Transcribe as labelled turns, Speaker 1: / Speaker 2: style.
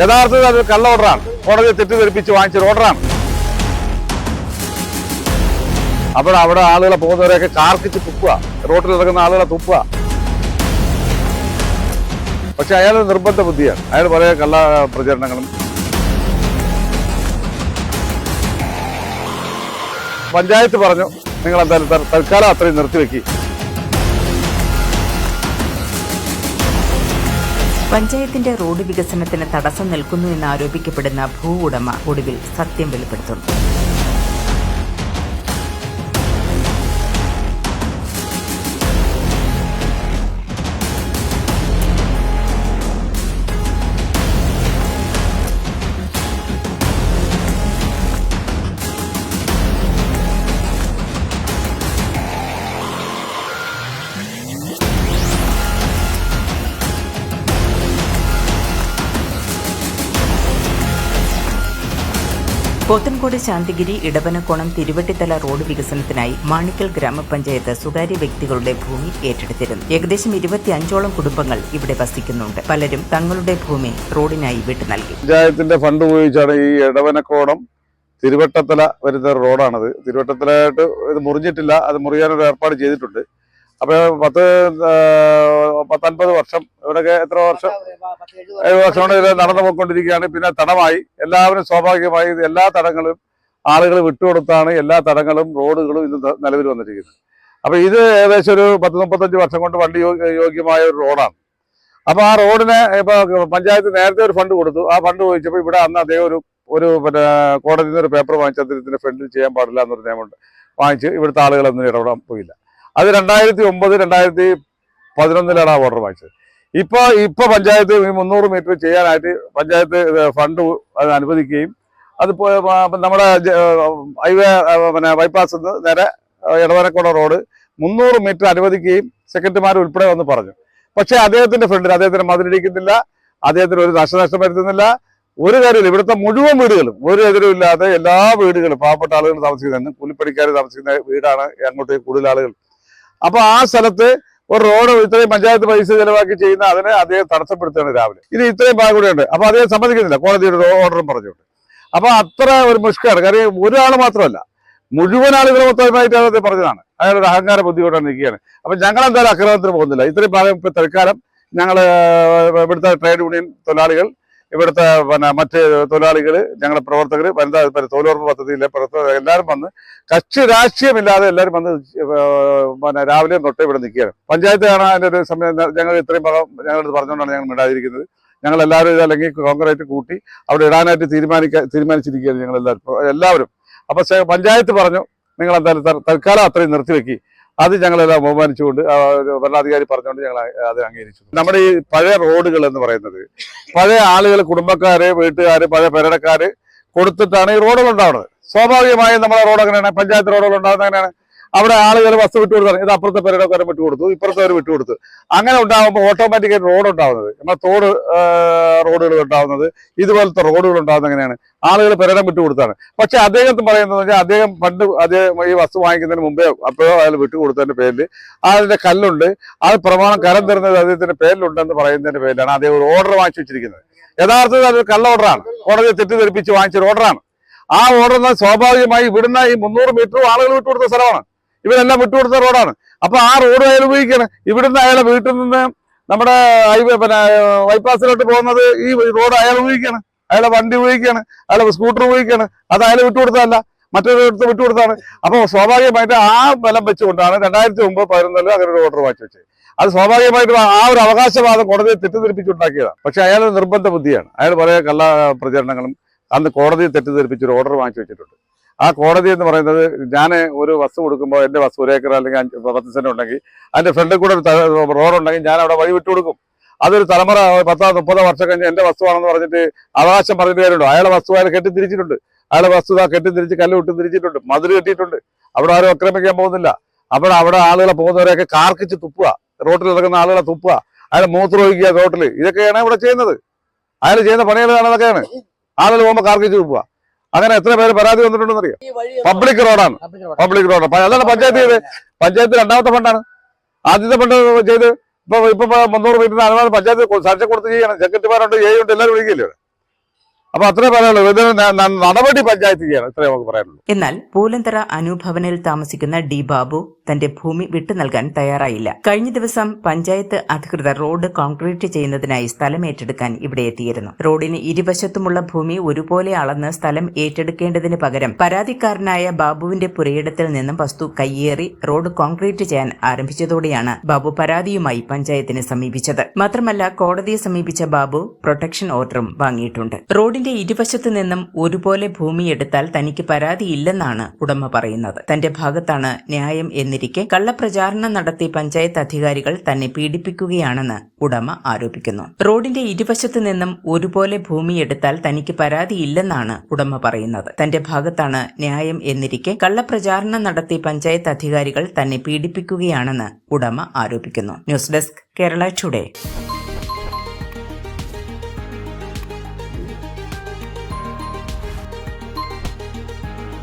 Speaker 1: യഥാർത്ഥത്തിൽ അത് കള്ള ഓർഡറാണ് കോടതിയെ തെറ്റിദ്ധരിപ്പിച്ച് വാങ്ങിച്ചൊരു ഓർഡറാണ് അപ്പോൾ അവിടെ ആളുകളെ പോകുന്നവരെയൊക്കെ കാർക്കിച്ച് തുപ്പുക. റോട്ടിൽ നടക്കുന്ന ആളുകളെ തുപ്പുക. പക്ഷെ അയാൾ നിർബന്ധ ബുദ്ധിയാണ്. അയാൾ പല കള്ള പ്രചരണങ്ങളും പഞ്ചായത്ത് പറഞ്ഞു നിങ്ങൾ എന്തായാലും തൽ- തൽക്കാലം അത്രയും നിർത്തിവെക്കി.
Speaker 2: പഞ്ചായത്തിന്റെ റോഡ് വികസനത്തിന് തടസ്സം നിൽക്കുന്നു എന്ന് ആരോപിക്കപ്പെടുന്ന ഭൂ ഉടമ ഒടുവിൽ സത്യം വെളിപ്പെടുത്തുന്നു. പോത്തൻകോട് ശാന്തിഗിരി ഇടവനക്കോണം തിരുവട്ടിത്തല റോഡ് വികസനത്തിനായി മാണിക്കൽ ഗ്രാമപഞ്ചായത്ത് സ്വകാര്യ വ്യക്തികളുടെ ഭൂമി ഏറ്റെടുത്തിരുന്നു. ഏകദേശം ഇരുപത്തിയഞ്ചോളം കുടുംബങ്ങൾ ഇവിടെ വസിക്കുന്നുണ്ട്. പലരും തങ്ങളുടെ ഭൂമി റോഡിനായി വിട്ടു നൽകി.
Speaker 1: പഞ്ചായത്തിന്റെ ഫണ്ട് ഉപയോഗിച്ചാണ് ഈ ഇടവനക്കോണം തിരുവട്ടത്തല വരുന്ന റോഡാണത്. തിരുവട്ടത്തലായിട്ട് ഇത് മുറിഞ്ഞിട്ടില്ല. അത് മുറിയാനൊരു ഏർപ്പാട് ചെയ്തിട്ടുണ്ട്. അപ്പൊ പത്ത് പത്തൻപത് വർഷം ഇവിടെയൊക്കെ എത്ര വർഷം? ഏഴ് വർഷം കൊണ്ട് ഇത് നടന്നു പോയിക്കൊണ്ടിരിക്കുകയാണ്. പിന്നെ തടമായി. എല്ലാവരും സ്വാഭാവികമായി എല്ലാ തടങ്ങളും ആളുകൾ വിട്ടുകൊടുത്താണ്. എല്ലാ തടങ്ങളും റോഡുകളും ഇന്ന് നിലവിൽ വന്നിരിക്കുന്നത്. അപ്പൊ ഇത് ഏകദേശം ഒരു പത്ത് മുപ്പത്തഞ്ച് വർഷം കൊണ്ട് വണ്ടി യോഗ്യമായ ഒരു റോഡാണ്. അപ്പൊ ആ റോഡിനെ ഇപ്പൊ പഞ്ചായത്ത് നേരത്തെ ഒരു ഫണ്ട് കൊടുത്തു. ആ ഫണ്ട് ചോദിച്ചപ്പോൾ ഇവിടെ അന്ന് അദ്ദേഹം ഒരു ഒരു പിന്നെ കോടതിയിൽ നിന്ന് ഒരു പേപ്പർ വാങ്ങിച്ച് അദ്ദേഹത്തിന്റെ ഫ്രണ്ടിൽ ചെയ്യാൻ പാടില്ല എന്നൊരു നിയമമുണ്ട്. വാങ്ങിച്ച് ഇവിടുത്തെ ആളുകളൊന്നും ഇടപെടാൻ പോയില്ല. അത് രണ്ടായിരത്തി ഒമ്പത് രണ്ടായിരത്തി പതിനൊന്നിലാണ് ആ ഓർഡർ വാങ്ങിച്ചത്. ഇപ്പൊ ഇപ്പൊ പഞ്ചായത്ത് മുന്നൂറ് മീറ്റർ ചെയ്യാനായിട്ട് പഞ്ചായത്ത് ഫണ്ട് അത് അനുവദിക്കുകയും അത് നമ്മുടെ ഹൈവേ പിന്നെ ബൈപ്പാസ് നേരെ ഇടവനക്കോട റോഡ് മുന്നൂറ് മീറ്റർ അനുവദിക്കുകയും സെക്രട്ടറിമാർ ഉൾപ്പെടെ വന്ന് പറഞ്ഞു. പക്ഷേ അദ്ദേഹത്തിന്റെ ഫ്രണ്ടിൽ അദ്ദേഹത്തിന് മതിലിടിക്കുന്നില്ല അദ്ദേഹത്തിന് ഒരു നാശനഷ്ടം വരുത്തുന്നില്ല. ഒരു കാര്യമില്ല ഇവിടുത്തെ മുഴുവൻ വീടുകളും ഒരു എതിരും ഇല്ലാതെ എല്ലാ വീടുകളും പാവപ്പെട്ട ആളുകൾ താമസിക്കുന്ന കൂലിപ്പണിക്കാർ താമസിക്കുന്ന വീടാണ് അങ്ങോട്ട് കൂടുതൽ ആളുകൾ അപ്പൊ ആ സ്ഥലത്ത് ഒരു റോഡ് ഇത്രയും പഞ്ചായത്ത് പൈസ ചെലവാക്കി ചെയ്യുന്ന അതിനെ അദ്ദേഹം തടസ്സപ്പെടുത്തുകയാണ് രാവിലെ. ഇനി ഇത്രയും ഭാഗം കൂടെ ഉണ്ട്. അപ്പൊ അദ്ദേഹം സമ്മതിക്കുന്നില്ല. കോടതിയുടെ ഓർഡറും പറഞ്ഞുകൊണ്ട്. അപ്പൊ അത്ര ഒരു മുഷ്കാണ്. കാര്യം ഒരാൾ മാത്രമല്ല. മുഴുവൻ ആളുകളും മൊത്തമായിട്ട് അദ്ദേഹം പറഞ്ഞതാണ്. അയാൾ ഒരു അഹങ്കാര ബുദ്ധിയോടെ നിൽക്കുകയാണ്. അപ്പൊ ഞങ്ങൾ എന്തായാലും അക്രമത്തിന് പോകുന്നില്ല. ഇത്രയും ഭാഗം ഇപ്പൊ തൽക്കാലം ഞങ്ങൾ ഇവിടുത്തെ ട്രേഡ് യൂണിയൻ തൊഴിലാളികൾ ഇവിടുത്തെ പിന്നെ മറ്റ് തൊഴിലാളികൾ ഞങ്ങളുടെ പ്രവർത്തകർ വനിതാ തൊഴിലുറപ്പ് പദ്ധതിയിലെ പ്രവർത്തകർ എല്ലാവരും വന്ന് കക്ഷി രാഷ്ട്രീയമില്ലാതെ എല്ലാവരും വന്ന് പിന്നെ രാവിലെ തൊട്ട് ഇവിടെ നിൽക്കുകയാണ്. പഞ്ചായത്താണ് അതിന്റെ ഒരു സമയം ഞങ്ങൾ ഇത്രയും ഭാഗം ഞങ്ങളടുത്ത് പറഞ്ഞുകൊണ്ടാണ് ഞങ്ങൾ മിണ്ടാതിരിക്കുന്നത്. ഞങ്ങൾ എല്ലാവരും ഇത് അല്ലെങ്കിൽ കോൺഗ്രസ് കൂട്ടി അവിടെ ഇടാനായിട്ട് തീരുമാനിക്കാൻ തീരുമാനിച്ചിരിക്കുകയാണ് ഞങ്ങൾ എല്ലാവരും എല്ലാവരും അപ്പൊ പഞ്ചായത്ത് പറഞ്ഞു നിങ്ങൾ എന്തായാലും തൽക്കാലം അത്രയും നിർത്തിവെക്കി. അത് ഞങ്ങളെല്ലാം ബഹുമാനിച്ചുകൊണ്ട് ഭരണാധികാരി പറഞ്ഞുകൊണ്ട് ഞങ്ങൾ അത് അംഗീകരിച്ചു. നമ്മുടെ ഈ പഴയ റോഡുകൾ എന്ന് പറയുന്നത് പഴയ ആളുകൾ കുടുംബക്കാര് വീട്ടുകാര് പഴയ പെരടക്കാര് കൊടുത്തിട്ടാണ് ഈ റോഡുകൾ ഉണ്ടാവുന്നത്. സ്വാഭാവികമായും നമ്മുടെ റോഡ് അങ്ങനെയാണ് പഞ്ചായത്ത് റോഡുകൾ ഉണ്ടാകുന്നത് എങ്ങനെയാണ് അവിടെ ആളുകൾ വസ്തു വിട്ടുകൊടുത്താണ് ഇത് അപ്പുറത്തെ പേരുടെ വരെ വിട്ടുകൊടുത്തു ഇപ്പുറത്തെ വിട്ടു വിട്ടുകൊടുത്തു അങ്ങനെ ഉണ്ടാകുമ്പോൾ ഓട്ടോമാറ്റിക്കായിട്ട് റോഡ് ഉണ്ടാവുന്നത്. നമ്മുടെ തോട് റോഡുകൾ ഉണ്ടാവുന്നത്. ഇതുപോലത്തെ റോഡുകൾ ഉണ്ടാകുന്നത് എങ്ങനെയാണ്? ആളുകൾ പെരടം വിട്ടുകൊടുത്താണ് പക്ഷെ അദ്ദേഹത്തിന് പറയുന്നത് വെച്ചാൽ അദ്ദേഹം പണ്ട് അദ്ദേഹം ഈ വസ്തു വാങ്ങിക്കുന്നതിന് മുമ്പേ അപ്പോഴോ അയാൾ വിട്ടുകൊടുത്തതിന്റെ പേരിൽ അതിന്റെ കല്ലുണ്ട്. അത് പ്രമാണം കരം തരുന്നത് അദ്ദേഹത്തിന്റെ പേരിലുണ്ടെന്ന് പറയുന്നതിന്റെ പേരിലാണ് അദ്ദേഹം ഒരു ഓർഡർ വാങ്ങിച്ചു വെച്ചിരിക്കുന്നത്. യഥാർത്ഥത്തിൽ അതൊരു കള്ള ഓർഡറാണ് കോടതിയെ തെറ്റിദ്ധരിപ്പിച്ച് വാങ്ങിച്ചൊരു ഓർഡറാണ് ആ ഓർഡർ സ്വാഭാവികമായി ഇവിടുന്ന് ഈ മുന്നൂറ് മീറ്റർ ആളുകൾ വിട്ടുകൊടുത്ത സ്ഥലമാണ്. ഇവരെല്ലാം വിട്ടുകൊടുത്ത റോഡാണ്. അപ്പൊ ആ റോഡ് അയാൾ ഉപയോഗിക്കണം ഇവിടുന്ന് അയാളെ വീട്ടിൽ നിന്ന് നമ്മുടെ ഹൈവേ പിന്നെ ബൈപ്പാസിലോട്ട് പോകുന്നത് ഈ റോഡ് അയാൾ ഉപയോഗിക്കാണ് അയാളെ വണ്ടി ഉപയോഗിക്കാണ് അയാളെ സ്കൂട്ടർ ഉപയോഗിക്കാണ് അത് അയാൾ വിട്ടുകൊടുത്തതല്ല. മറ്റൊരിടത്ത് വിട്ടുകൊടുത്താണ് അപ്പൊ സ്വാഭാവികമായിട്ട് ആ ബലം വെച്ചുകൊണ്ടാണ് രണ്ടായിരത്തി ഒമ്പത് പതിനൊന്നിൽ അങ്ങനെ ഒരു ഓർഡർ വാങ്ങിച്ചു വെച്ചത്. അത് സ്വാഭാവികമായിട്ട് ആ ഒരു അവകാശവാദം കോടതിയെ തെറ്റിദ്ധരിപ്പിച്ചുണ്ടാക്കിയതാണ്. പക്ഷെ അയാൾ നിർബന്ധ ബുദ്ധിയാണ് അയാൾ പല കള്ള പ്രചരണങ്ങളും അന്ന് കോടതിയെ തെറ്റിദ്ധരിപ്പിച്ച് ഒരു ഓർഡർ വാങ്ങിച്ചു വെച്ചിട്ടുണ്ട്. ആ കോടതി എന്ന് പറയുന്നത് ഞാൻ ഒരു വസ്തു കൊടുക്കുമ്പോൾ എന്റെ വസ്തു ഒരു ഏക്കർ അല്ലെങ്കിൽ അഞ്ച് പത്ത് സെന്റ് ഉണ്ടെങ്കിൽ അതിന്റെ ഫ്രണ്ടിൽ കൂടെ ഒരു റോഡ് ഉണ്ടെങ്കിൽ ഞാൻ അവിടെ വഴി വിട്ടു കൊടുക്കും അതൊരു തലമുറ പത്തോ മുപ്പതോ വർഷം കഴിഞ്ഞ് എന്റെ വസ്തുവാണെന്ന് പറഞ്ഞിട്ട് അവകാശം പറഞ്ഞിട്ട് കാര്യമുണ്ടോ. അയാളെ വസ്തു അയാൾ കെട്ടിത്തിരിച്ചിട്ടുണ്ട്. അയാളെ വസ്തു ആ കെട്ടിത്തിരിച്ച് കല്ല് വിട്ട് തിരിച്ചിട്ടുണ്ട്. മതിൽ കെട്ടിയിട്ടുണ്ട്. അവിടെ ആരും ആക്രമിക്കാൻ പോകുന്നില്ല. അവിടെ അവിടെ ആളുകളെ പോകുന്നവരെയൊക്കെ കാർക്കിച്ച് തുപ്പുക. റോട്ടിൽ നടക്കുന്ന ആളുകളെ തുപ്പുക. അയാളെ മൂത്രമൊഴിക്കുക റോട്ടിൽ ഇതൊക്കെയാണ് ഇവിടെ ചെയ്യുന്നത്. അയാൾ ചെയ്യുന്ന പണികൾ കാണാതൊക്കെയാണ്. ആളുകൾ പോകുമ്പോൾ കാർക്കിച്ച് തുപ്പുക. അങ്ങനെ എത്ര പേര് പരാതി വന്നിട്ടുണ്ടെന്ന് അറിയാം പബ്ലിക് റോഡാണ് പബ്ലിക് റോഡ് അതാണ് പഞ്ചായത്ത് ചെയ്ത് പഞ്ചായത്ത് രണ്ടാമത്തെ ഫണ്ടാണ്. ആദ്യത്തെ ഫണ്ട് ചെയ്ത് ഇപ്പൊ ഇപ്പൊ മുന്നൂറ് മീറ്റർ അനുമാനം പഞ്ചായത്ത് സാക്ഷ്യം കൊടുത്ത് ചെയ്യണം സെക്രട്ടറിമാരുണ്ട് ഏ ഉണ്ട് എല്ലാവരും വിളിക്കില്ലേ? അപ്പൊ അത്രേ പറയാനുള്ളൂ. ഇതിന് നടപടി പഞ്ചായത്ത് ചെയ്യണം. ഇത്രേ നമുക്ക് പറയാനുള്ളൂ.
Speaker 2: എന്നാൽ പൂലന്തറ അനുഭവനിൽ താമസിക്കുന്ന ഡി ബാബു തന്റെ ഭൂമി വിട്ടു നൽകാൻ തയ്യാറായില്ല. കഴിഞ്ഞ ദിവസം പഞ്ചായത്ത് അധികൃതർ റോഡ് കോൺക്രീറ്റ് ചെയ്യുന്നതിനായി സ്ഥലം ഏറ്റെടുക്കാൻ ഇവിടെ എത്തിയിരുന്നു. റോഡിന് ഇരുവശത്തുമുള്ള ഭൂമി ഒരുപോലെ അളന്ന് സ്ഥലം ഏറ്റെടുക്കേണ്ടതിന് പകരം പരാതിക്കാരനായ ബാബുവിന്റെ പുരയിടത്തിൽ നിന്നും വസ്തു കയ്യേറി റോഡ് കോൺക്രീറ്റ് ചെയ്യാൻ ആരംഭിച്ചതോടെയാണ് ബാബു പരാതിയുമായി പഞ്ചായത്തിനെ സമീപിച്ചത്. മാത്രമല്ല കോടതിയെ സമീപിച്ച ബാബു പ്രൊട്ടക്ഷൻ ഓർഡറും വാങ്ങിയിട്ടുണ്ട്. റോഡിന്റെ ഇരുവശത്തു നിന്നും ഒരുപോലെ ഭൂമി എടുത്താൽ തനിക്ക് പരാതിയില്ലെന്നാണ് ഉടമ പറയുന്നത്. തന്റെ ഭാഗത്താണ് ന്യായം എന്നിരിക്കെ കള്ളപ്രചാരണം നടത്തി പഞ്ചായത്ത് അധികാരികൾ തന്നെ പീഡിപ്പിക്കുകയാണെന്ന് ഉടമ ആരോപിക്കുന്നു. റോഡിന്റെ ഇരുവശത്തു നിന്നും ഒരുപോലെ ഭൂമി എടുത്താൽ തനിക്ക് പരാതിയില്ലെന്നാണ് ഉടമ പറയുന്നത്. തന്റെ ഭാഗത്താണ് ന്യായം എന്നിരിക്കെ കള്ളപ്രചാരണം നടത്തി പഞ്ചായത്ത് അധികാരികൾ തന്നെ പീഡിപ്പിക്കുകയാണെന്ന് ഉടമ ആരോപിക്കുന്നു. News desk Kerala today.